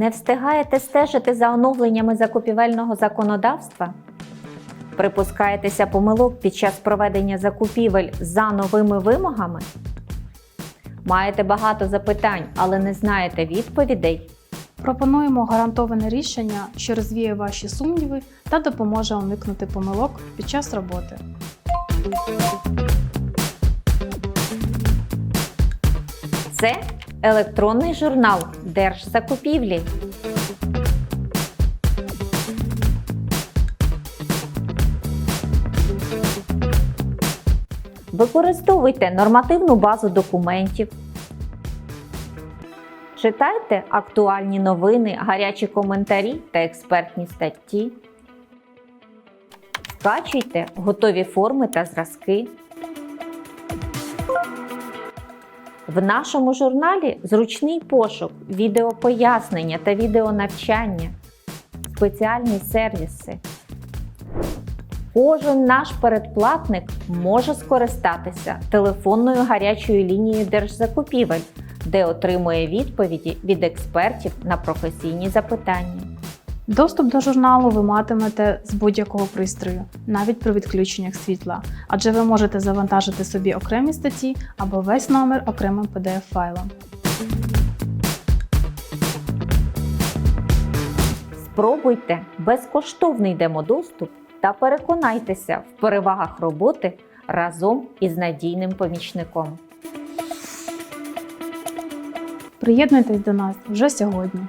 Не встигаєте стежити за оновленнями закупівельного законодавства? Припускаєтеся помилок під час проведення закупівель за новими вимогами? Маєте багато запитань, але не знаєте відповідей? Пропонуємо гарантоване рішення, що розвіє ваші сумніви та допоможе уникнути помилок під час роботи. Це електронний журнал Держзакупівлі. Використовуйте нормативну базу документів. Читайте актуальні новини, гарячі коментарі та експертні статті. Скачуйте готові форми та зразки. В нашому журналі зручний пошук, відеопояснення та відеонавчання, спеціальні сервіси. Кожен наш передплатник може скористатися телефонною гарячою лінією держзакупівель, де отримує відповіді від експертів на професійні запитання. Доступ до журналу ви матимете з будь-якого пристрою, навіть при відключеннях світла, адже ви можете завантажити собі окремі статті або весь номер окремим PDF-файлом. Спробуйте безкоштовний демодоступ та переконайтеся в перевагах роботи разом із надійним помічником. Приєднуйтесь до нас вже сьогодні.